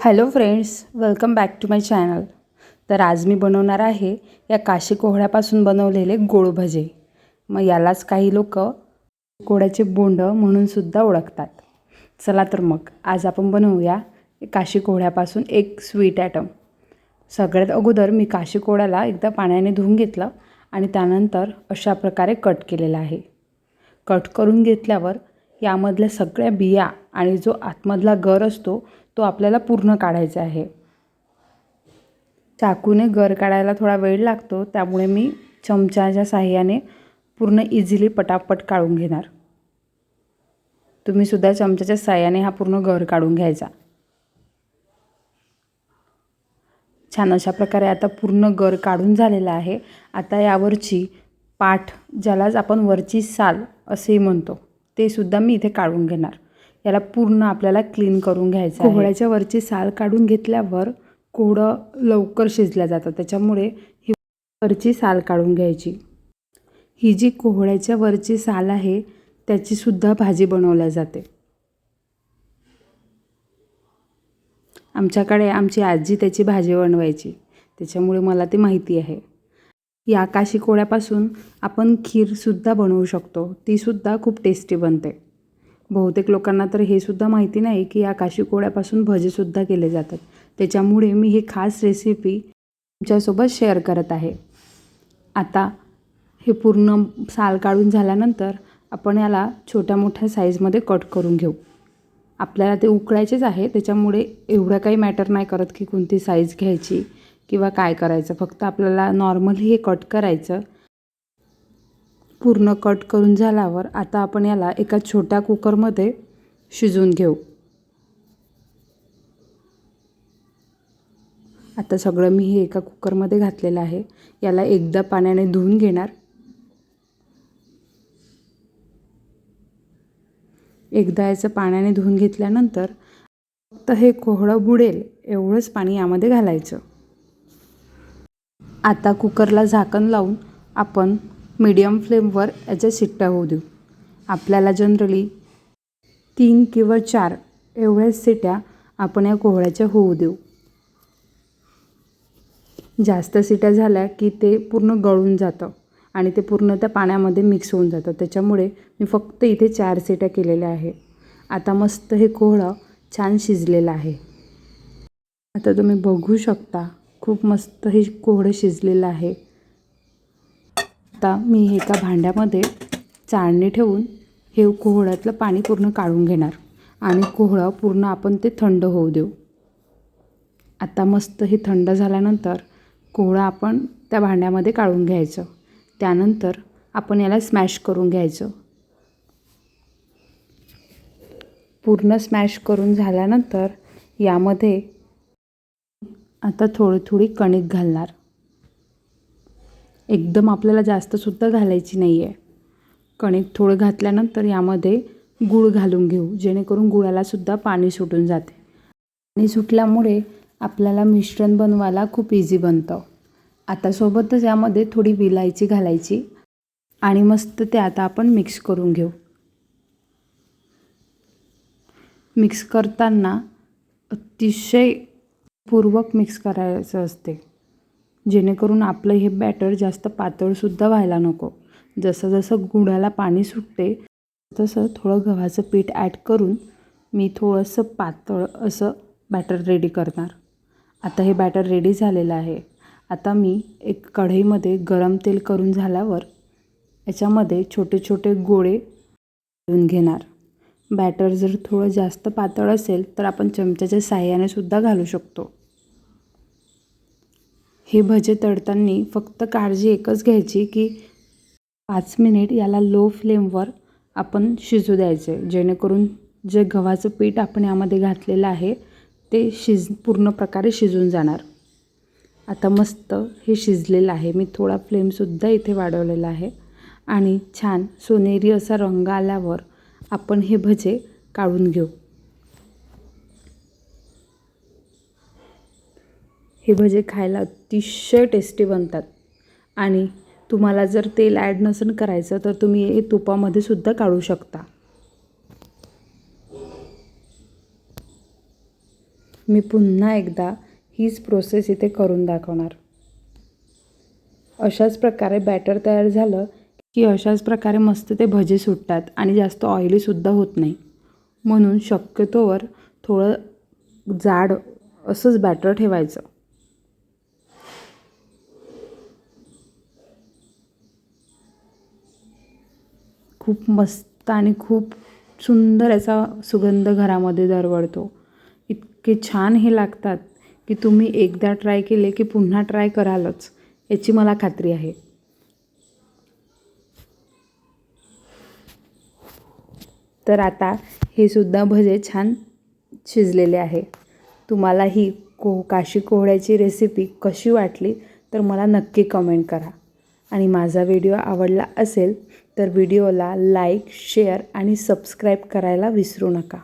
Hello friends welcome back to my channel. तर आज मी बनवणार आहे या काशी कोहळ्यापासून बनवलेले गोड भजे. मग यालाच काही लोक कोहळ्याचे बोंड म्हणूनसुद्धा ओळखतात. चला तर मग आज आपण बनवूया काशी कोहळ्यापासून एक स्वीट ॲटम सगळ्यात अगोदर मी काशी कोहळ्याला एकदा पाण्याने धुवून घेतलं आणि त्यानंतर अशा प्रकारे कट केलेला आहे. कट करून घेतल्यावर यामधल्या सगळ्या बिया आणि जो आतमधला गर असतो तो आपल्याला पूर्ण काढायचा आहे. चाकूने गर काढायला थोडा वेळ लागतो त्यामुळे मी चमच्याच्या साह्याने पूर्ण इझिली पटापट काढून घेणार. तुम्हीसुद्धा चमच्याच्या साह्याने हा पूर्ण गर काढून घ्यायचा. छान अशा प्रकारे आता पूर्ण गर काढून झालेला आहे. आता यावरची पाठ ज्यालाच आपण वरची साल असेही म्हणतो. ते सुद्धा मी इथे काढून घेणार. याला पूर्ण आपल्याला क्लीन करून घ्यायचं कोहळ्याच्या वरची साल काढून घेतल्यावर कोहळं लवकर शिजल्या जातं त्याच्यामुळे ही वरची साल काढून घ्यायची. ही जी कोहळ्याच्या वरची साल आहे त्याची सुद्धा भाजी बनवल्या जाते. आमच्याकडे आमची आजी त्याची भाजी बनवायची. त्याच्यामुळे मला ती माहिती आहे. या काशी कोळ्यापासून आपण खीरसुद्धा बनवू शकतो. तीसुद्धा खूप टेस्टी बनते. बहुतेक लोकांना तर हे सुद्धा माहिती नाही की या काशी कोळ्यापासून भजेसुद्धा केले जातात. त्याच्यामुळे मी ही खास रेसिपी तुमच्यासोबत शेअर करत आहे. आता हे पूर्ण साल काढून झाल्यानंतर आपण याला छोट्या मोठ्या साईजमध्ये कट करून घेऊ. आपल्याला ते उकळायचेच आहे त्याच्यामुळे एवढं काही मॅटर नाही करत की कोणती साईज घ्यायची. किंवा काय करायचं? फक्त आपल्याला नॉर्मली हे कट करायचं. पूर्ण कट करून झाल्यावर आता आपण याला एका छोट्या कुकरमध्ये शिजवून घेऊ. आता सगळं मी हे एका कुकरमध्ये घातलेलं आहे. याला एकदा पाण्याने धुवून घेणार. एकदा याचं पाण्याने धुवून घेतल्यानंतर फक्त हे कोहळं बुडेल एवढंच पाणी यामध्ये घालायचं. आता कुकरला झाकण लावून आपण मीडियम फ्लेमवर याच्या शिट्ट्या होऊ देऊ आपल्याला जनरली तीन किंवा चार एवढ्याच सिट्या आपण या कोहळ्याच्या होऊ देऊ. जास्त सिट्या झाल्या की ते पूर्ण गळून जातं आणि ते पूर्ण त्या पाण्यामध्ये मिक्स होऊन जातं. त्याच्यामुळे मी फक्त इथे चार सिट्या केलेल्या आहे आता मस्त हे कोहळं छान शिजलेलं आहे. आता तुम्ही बघू शकता खूप मस्त हे कोहळं शिजलेलं आहे. आता मी एका भांड्यामध्ये चाळणी ठेवून हे कोहळ्यातलं पाणी पूर्ण काढून घेणार आणि कोहळं पूर्ण आपण ते थंड होऊ देऊ. आता मस्त हे थंड झाल्यानंतर कोहळं आपण त्या भांड्यामध्ये काढून घ्यायचं. त्यानंतर आपण याला स्मॅश करून घ्यायचं. पूर्ण स्मॅश करून झाल्यानंतर यामध्ये आता थोडी थोडी कणिक घालणार. एकदम आपल्याला जास्तसुद्धा घालायची नाही आहे कणिक थोडं घातल्यानंतर यामध्ये गूळ घालून घेऊ जेणेकरून गुळालासुद्धा पाणी सुटून जाते. पाणी सुटल्यामुळे आपल्याला मिश्रण बनवायला खूप इझी बनतं. आता सोबतच यामध्ये थोडी विलायची घालायची आणि मस्त ते आता आपण मिक्स करून घेऊ. मिक्स करताना अतिशय पूर्वक मिक्स करायचं असते. जेणेकरून आपलं हे बॅटर जास्त पातळसुद्धा व्हायला नको. जसं जसं गुळाला पाणी सुटते तसं थोडं गव्हाचं पीठ ॲड करून मी थोडंसं पातळ असं बॅटर रेडी करणार. आता हे बॅटर रेडी झालेलं आहे. आता मी एक कढईमध्ये गरम तेल करून झाल्यावर याच्यामध्ये छोटे छोटे गोळे घालून घेणार. बॅटर जर थोडं जास्त पातळ असेल तर आपण चमच्याच्या साह्याने सुद्धा घालू शकतो. हे भजे तळताना फक्त काळजी एकच घ्यायची की पाच मिनिट याला लो फ्लेमवर आपण शिजू द्यायचे. जेणेकरून जे गव्हाचं पीठ आपण यामध्ये घातलेलं आहे ते शिज पूर्ण प्रकारे शिजून जाणार. आता मस्त हे शिजलेलं आहे. मी थोडा फ्लेमसुद्धा इथे वाढवलेला आहे. आणि छान सोनेरी असा रंग आल्यावर आपण हे भजे काढून घेऊ. हे भजे खायला अतिशय टेस्टी बनतात. आणि तुम्हाला जर तेल ॲड नसेल करायचं तर तुम्ही हे तुपामध्ये सुद्धा काढू शकता. मी पुन्हा एकदा हीच प्रोसेस इथे करून दाखवणार. अशाच प्रकारे बॅटर तयार झालं की अशाच प्रकारे मस्त ते भजे सुटतात आणि जास्त ऑइलीसुद्धा होत नाही. म्हणून शक्यतोवर थोडं जाड असंच बॅटर ठेवायचं. खूप मस्त आणि खूप सुंदर याचा सुगंध घरामध्ये दरवळतो. इतके छान हे लागतात की तुम्ही एकदा ट्राय केले की पुन्हा ट्राय करालच याची मला खात्री आहे. तर आता हे सुद्धा भजे छान शिजलेले आहे. तुम्हाला ही को काशी कोहळ्याची रेसिपी कशी वाटली तर मला नक्की कमेंट करा. आणि माझा व्हिडिओ आवडला असेल तर व्हिडिओला लाईक शेअर आणि सबस्क्राईब करायला विसरू नका.